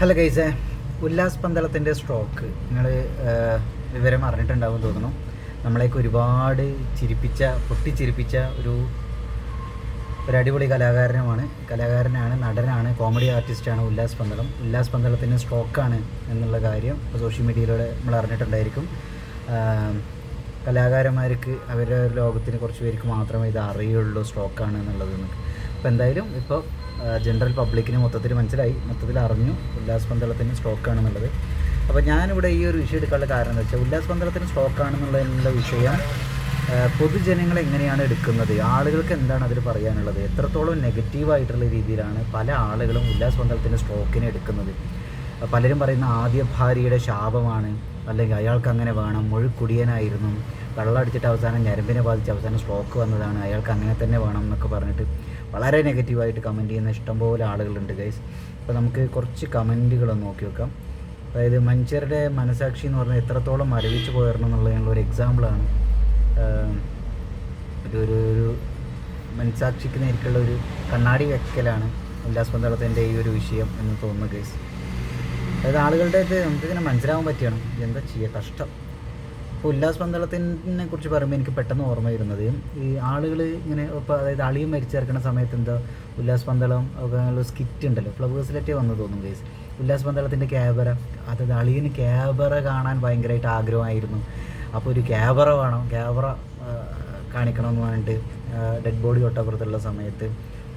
Hello guys Ullas പന്തളത്തിന്റെ stroke നിങ്ങൾ വിവരം അറിഞ്ഞിട്ടുണ്ടാവും തോന്നുന്നു. നമ്മളെയൊക്കെ ഒരുപാട് ചിരിപ്പിച്ച പൊട്ടിച്ചിരിപ്പിച്ച ഒരു ഒരു അടിപൊളി കലാകാരനുമാണ്. കലാകാരനാണ് നടനാണ് കോമഡി ആർട്ടിസ്റ്റാണ് ഉല്ലാസ് പന്തളം. ഉല്ലാസ് പന്തളത്തിന് സ്ട്രോക്കാണ് എന്നുള്ള കാര്യം സോഷ്യൽ മീഡിയയിലൂടെ നമ്മൾ അറിഞ്ഞിട്ടുണ്ടായിരിക്കും. കലാകാരന്മാർക്ക് അവരുടെ ലോകത്തിന് കുറച്ച് പേർക്ക് മാത്രമേ ഇത് അറിയുള്ളൂ സ്ട്രോക്കാണ് എന്നുള്ളത് അപ്പോൾ എന്തായാലും ഇപ്പോൾ ജനറൽ പബ്ലിക്കിന് മൊത്തത്തിൽ മനസ്സിലായി. മൊത്തത്തിൽ അറിഞ്ഞു. ഉല്ലാസ് പന്തളത്തിന് സ്ട്രോക്കാണെന്നുള്ളത് അപ്പോൾ ഞാനിവിടെ ഈ ഒരു വിഷയം എടുക്കാനുള്ള കാരണം എന്താ വെച്ചാൽ ഉല്ലാസ് പന്തളത്തിന് സ്റ്റോക്കാണെന്നുള്ളതിനുള്ള വിഷയം പൊതുജനങ്ങൾ എങ്ങനെയാണ് എടുക്കുന്നത്? ആളുകൾക്ക് എന്താണ് അതിൽ പറയാനുള്ളത്? എത്രത്തോളം നെഗറ്റീവായിട്ടുള്ള രീതിയിലാണ് പല ആളുകളും ഉല്ലാസ് പന്തളത്തിന്റെ സ്ട്രോക്കിനെ എടുക്കുന്നത്? പലരും പറയുന്ന ആദ്യ ഭാര്യയുടെ ശാപമാണ് അല്ലെങ്കിൽ അയാൾക്ക് അങ്ങനെ വേണം മുഴുക്കുടിയനായിരുന്നു വെള്ളം അടിച്ചിട്ട് അവസാനം ഞരമ്പിനെ ബാധിച്ച് അവസാനം സ്ട്രോക്ക് വന്നതാണ് അയാൾക്ക് അങ്ങനെ തന്നെ വേണം എന്നൊക്കെ പറഞ്ഞിട്ട് വളരെ നെഗറ്റീവായിട്ട് കമന്റ് ചെയ്യുന്ന ഇഷ്ടംപോലെ ആളുകളുണ്ട് ഗൈസ് അപ്പോൾ നമുക്ക് കുറച്ച് കമന്റുകളൊന്ന് നോക്കി വെക്കാം. അതായത് മനുഷ്യരുടെ മനസാക്ഷി എന്ന് പറഞ്ഞാൽ എത്രത്തോളം മരവിച്ച് പോയിരുന്നു എന്നുള്ളതിനുള്ള ഒരു എക്സാമ്പിളാണ് ഒരു ഒരു ഒരു മനസാക്ഷിക്ക് നേരിട്ടുള്ള ഒരു കണ്ണാടി വെക്കലാണ് ഉല്ലാസ് പന്തളത്തിന്റെ ഈ ഒരു വിഷയം എന്ന് തോന്നുന്നു ഗൈസ് അതായത് ആളുകളുടെ ഇത് നമുക്കിങ്ങനെ മനസ്സിലാവാൻ പറ്റിയാണ്. എന്താ ചെയ്യുക കഷ്ടം. ഇപ്പോൾ ഉല്ലാസ് പന്തളത്തിനെ കുറിച്ച് പറയുമ്പോൾ എനിക്ക് പെട്ടെന്ന് ഓർമ്മ വരുന്നത്. ഈ ആളുകൾ ഇങ്ങനെ ഇപ്പോൾ അതായത് അളിയും മരിച്ചിറക്കുന്ന സമയത്ത് എന്താ ഉല്ലാസ് പന്തളം ഒക്കെ സ്കിറ്റ് ഉണ്ടല്ലോ ഫ്ലവേഴ്സിലൊക്കെ വന്നു തോന്നും ഗൈസ് ഉല്ലാസ് പന്തളത്തിന്റെ ക്യാബറ അതായത് അളിയന് ക്യാബറ കാണാൻ ഭയങ്കരമായിട്ട് ആഗ്രഹമായിരുന്നു. അപ്പോൾ ഒരു ക്യാബറ വേണം ക്യാബറ കാണിക്കണമെന്ന് പറഞ്ഞിട്ട് ഡെഡ് ബോഡി തൊട്ടപ്പുറത്തുള്ള സമയത്ത്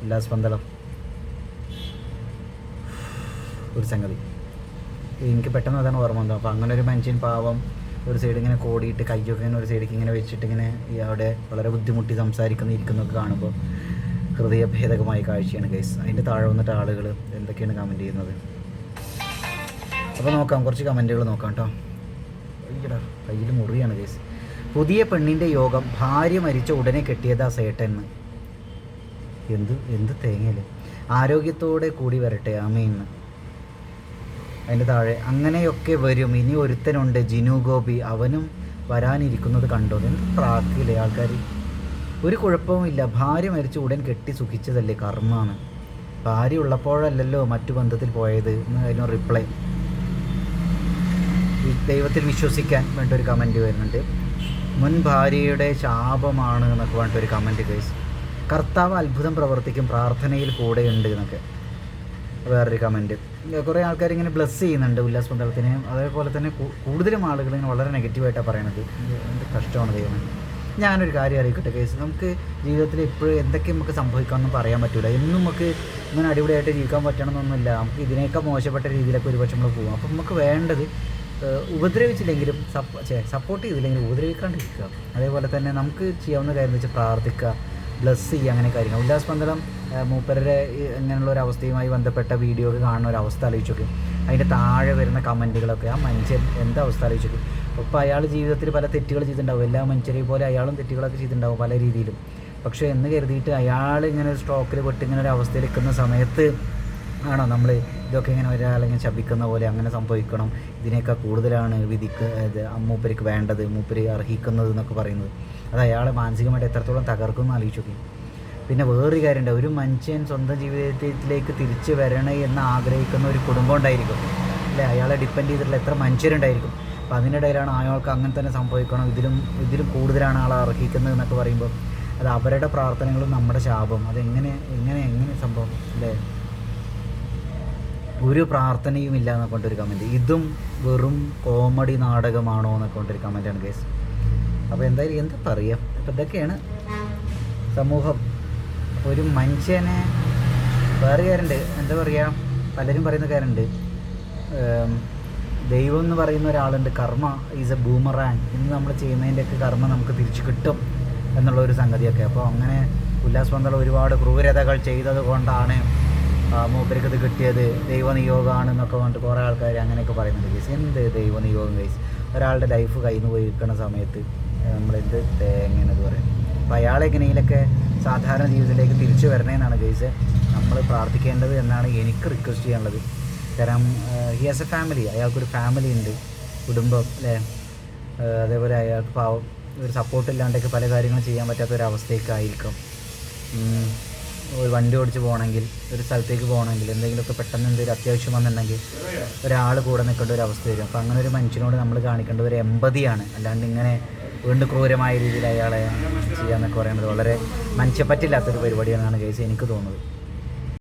ഉല്ലാസ് പന്തളം. ഒരു സംഗതി. എനിക്ക് പെട്ടെന്ന് അതാണ് ഓർമ്മ വന്നത്. അപ്പോൾ അങ്ങനെ ഒരു മനുഷ്യൻ പാവം ഒരു സൈഡ് ഇങ്ങനെ കോടിയിട്ട് കയ്യൊക്കെ ഇങ്ങനെ ഒരു സൈഡിലേക്ക് ഇങ്ങനെ വെച്ചിട്ട് ഇങ്ങനെ അവിടെ വളരെ ബുദ്ധിമുട്ടി സംസാരിക്കുന്ന ഇരിക്കുന്നൊക്കെ കാണുമ്പോൾ ഹൃദയഭേദകമായ കാഴ്ചയാണ് ഗൈസ് അതിന്റെ താഴെ വന്നിട്ട് ആളുകൾ എന്തൊക്കെയാണ് കമന്റ് ചെയ്യുന്നത്? അപ്പോൾ നോക്കാം കുറച്ച് കമന്റുകൾ നോക്കാം കേട്ടോ. അയ്യടാ കയ്യിൽ മുറിയാണ് ഗൈസ് പുതിയ പെണ്ണിന്റെ യോഗം ഭാര്യ മരിച്ച ഉടനെ കെട്ടിയതാ സേട്ടൻ. എന്ത് എന്ത് തേങ്ങയല്ലേ? ആരോഗ്യത്തോടെ കൂടി വരട്ടെ അമ്മയിന്ന് അതിന്റെ താഴെ അങ്ങനെയൊക്കെ വരും. ഇനി ഒരുത്തനുണ്ട് ജിനു ഗോപി. അവനും വരാനിരിക്കുന്നത് കണ്ടോ. എന്ത് പ്രാക്കില്ലേ ആൾക്കാർ ഒരു കുഴപ്പവുമില്ല ഭാര്യ മരിച്ച് ഉടൻ കെട്ടി സുഖിച്ചതല്ലേ കർമ്മമാണ്. ഭാര്യ ഉള്ളപ്പോഴല്ലല്ലോ മറ്റു ബന്ധത്തിൽ പോയത് എന്ന് അതിന് റിപ്ലൈ ദൈവത്തിൽ വിശ്വസിക്കാൻ വേണ്ട ഒരു കമന്റ് വരുന്നുണ്ട്. മുൻ ഭാര്യയുടെ ശാപമാണ് എന്നൊക്കെ പറഞ്ഞിട്ട് ഒരു കമന്റ് കേസ് കർത്താവ് അത്ഭുതം പ്രവർത്തിക്കും. പ്രാർത്ഥനയിൽ കൂടെയുണ്ട് എന്നൊക്കെ. വേറൊരു കമന്റ് കുറേ ആൾക്കാർ ഇങ്ങനെ ബ്ലസ് ചെയ്യുന്നുണ്ട് ഉല്ലാസ് പന്തളത്തിനെ. അതേപോലെ തന്നെ കൂടുതലും ആളുകൾ ഇങ്ങനെ വളരെ നെഗറ്റീവായിട്ടാണ് പറയണത്. എന്ത് കഷ്ടമാണ് ദൈവം ഞാനൊരു കാര്യം അറിയിക്കട്ടെ കേസ് നമുക്ക് ജീവിതത്തിൽ ഇപ്പോഴും എന്തൊക്കെ നമുക്ക് സംഭവിക്കാമെന്നും പറയാൻ പറ്റില്ല എന്നും നമുക്ക് ഇങ്ങനെ അടിപൊളിയായിട്ട് ജീവിക്കാൻ പറ്റണമെന്നൊന്നുമില്ല. നമുക്ക് ഇതിനേക്കാൾ മോശപ്പെട്ട രീതിയിലൊക്കെ ഒരുപക്ഷെ നമ്മൾ പോകും അപ്പോൾ നമുക്ക് വേണ്ടത് ഉപദ്രവിച്ചില്ലെങ്കിലും സപ്പോ സപ്പോർട്ട് ചെയ്തില്ലെങ്കിലും ഉപദ്രവിക്കാണ്ടിരിക്കുക. അതേപോലെ തന്നെ നമുക്ക് ചെയ്യാവുന്ന കാര്യം എന്ന് വെച്ചാൽ പ്രാർത്ഥിക്കുക. ബ്ലസ് ചെയ്യുക അങ്ങനെ കാര്യങ്ങൾ. ഉല്ലാസ് പന്തളം മൂപ്പരുടെ ഇങ്ങനെയുള്ള ഒരു അവസ്ഥയുമായി ബന്ധപ്പെട്ട വീഡിയോ ഒക്കെ കാണുന്ന ഒരു അവസ്ഥ ആലോചിച്ചൊക്കെ. അതിന്റെ താഴെ വരുന്ന കമന്റുകളൊക്കെ ആ മനുഷ്യൻ എന്താ അവസ്ഥ ആലോചിച്ചൊക്കെ. ഇപ്പോൾ അയാൾ ജീവിതത്തിൽ പല തെറ്റുകൾ ചെയ്തിട്ടുണ്ടാവും. എല്ലാ മനുഷ്യരെയും പോലെ അയാളും തെറ്റുകളൊക്കെ ചെയ്തിട്ടുണ്ടാവും പല രീതിയിലും. പക്ഷേ എന്ന് കരുതിയിട്ട് അയാൾ ഇങ്ങനെ ഒരു സ്ട്രോക്കിൽ പെട്ട് ഇങ്ങനെ ഒരു അവസ്ഥയിൽ നിൽക്കുന്ന സമയത്ത് ആണോ? നമ്മൾ ഇതൊക്കെ ഇങ്ങനെ ഒരാളിങ്ങനെ ശപിക്കുന്ന പോലെ അങ്ങനെ സംഭവിക്കണം. ഇതിനേക്കാൾ കൂടുതലാണ് വിധിക്ക് ഇത് മൂപ്പർക്ക് വേണ്ടത് മൂപ്പര് അർഹിക്കുന്നത് എന്നൊക്കെ പറയുന്നത്. അത് അയാളെ മാനസികമായിട്ട് എത്രത്തോളം തകർക്കും എന്ന് ആലോചിച്ചു പിന്നെ വേറൊരു കാര്യമുണ്ട്. ഒരു മനുഷ്യൻ സ്വന്തം ജീവിതത്തിലേക്ക് തിരിച്ചു വരണേ എന്ന് ആഗ്രഹിക്കുന്ന ഒരു കുടുംബം ഉണ്ടായിരിക്കും. അല്ലേ? അയാളെ ഡിപ്പെൻഡ് ചെയ്തിട്ടുള്ള എത്ര മനുഷ്യരുണ്ടായിരിക്കും. അപ്പം അതിനിടയിലാണ് അയാൾക്ക് അങ്ങനെ തന്നെ സംഭവിക്കണം. ഇതിലും ഇതിലും കൂടുതലാണ് ആളെ അർഹിക്കുന്നത് എന്നൊക്കെ പറയുമ്പോൾ അത് അവരുടെ പ്രാർത്ഥനകളും നമ്മുടെ ശാപം. അതെങ്ങനെ എങ്ങനെ എങ്ങനെ സംഭവം? അല്ലേ? ഒരു പ്രാർത്ഥനയും ഇല്ല എന്നൊക്കെ കൊണ്ടൊരു കമന്റ് ഇതും വെറും കോമഡി നാടകമാണോ എന്നൊക്കെ കൊണ്ടൊരു കമന്റാണ് കേസ് അപ്പോൾ എന്തായാലും എന്താ പറയുക അപ്പോൾ ഇതൊക്കെയാണ് സമൂഹം. ഒരു മനുഷ്യനെ വേറെ കാര്യമുണ്ട് എന്താ പറയുക പലരും പറയുന്ന കാര്യമുണ്ട്. ദൈവം എന്ന് പറയുന്ന ഒരാളുണ്ട്. കർമ്മ ഈസ് എ ബൂമറാങ് ഇന്ന് നമ്മൾ ചെയ്യുന്നതിന്റെയൊക്കെ കർമ്മ നമുക്ക് തിരിച്ചു കിട്ടും എന്നുള്ള ഒരു സംഗതിയൊക്കെ. അപ്പോൾ അങ്ങനെ ഉല്ലാസ് പന്തളം ഒരുപാട് ക്രൂരതകൾ ചെയ്തത് കൊണ്ടാണ് മൂപ്പർക്ക് ഇത് കിട്ടിയത് ദൈവനിയോഗമാണ് എന്നൊക്കെ പറഞ്ഞിട്ട് കുറേ ആൾക്കാർ അങ്ങനെയൊക്കെ പറയുന്നുണ്ട് ഗൈസ് എന്ത് ദൈവനിയോഗം ഗൈസ് ഒരാളുടെ ലൈഫ് കയ്യിൽ നിന്ന് പോയിരിക്കുന്ന സമയത്ത് നമ്മളെന്ത് തേങ്ങനത് പറയും. അപ്പം അയാൾ എങ്ങനെയെങ്കിലൊക്കെ സാധാരണ ജീവിതത്തിലേക്ക് തിരിച്ചു വരണേന്നാണ് ഗൈസ് നമ്മൾ പ്രാർത്ഥിക്കേണ്ടത് എന്നാണ് എനിക്ക് റിക്വസ്റ്റ് ചെയ്യാനുള്ളത്. കാരണം ഹി ഹാസ് എ ഫാമിലി അയാൾക്കൊരു ഫാമിലി ഉണ്ട് കുടുംബം അല്ലേ? അതേപോലെ അയാൾക്ക് പാവം ഒരു സപ്പോർട്ട് ഇല്ലാണ്ടൊക്കെ പല കാര്യങ്ങളും ചെയ്യാൻ പറ്റാത്ത ഒരു അവസ്ഥയൊക്കെ ആയിരിക്കും. ഒരു വണ്ടി ഓടിച്ച് പോകണമെങ്കിൽ ഒരു സ്ഥലത്തേക്ക് പോകണമെങ്കിൽ എന്തെങ്കിലുമൊക്കെ പെട്ടെന്ന് എന്തെങ്കിലും അത്യാവശ്യം വന്നിട്ടുണ്ടെങ്കിൽ ഒരാൾ കൂടെ നിൽക്കേണ്ട ഒരു അവസ്ഥ വരും. അപ്പോൾ അങ്ങനെ ഒരു മനുഷ്യനോട് നമ്മൾ കാണിക്കേണ്ട ഒരു എമ്പതിയാണ്. അല്ലാണ്ട് ഇങ്ങനെ വീണ്ടും ക്രൂരമായ രീതിയിൽ അയാളെ ചെയ്യാന്നൊക്കെ പറയുന്നത് വളരെ മനുഷ്യപ്പറ്റില്ലാത്തൊരു പരിപാടിയാണെന്നാണ് കേസ് എനിക്ക് തോന്നുന്നത്.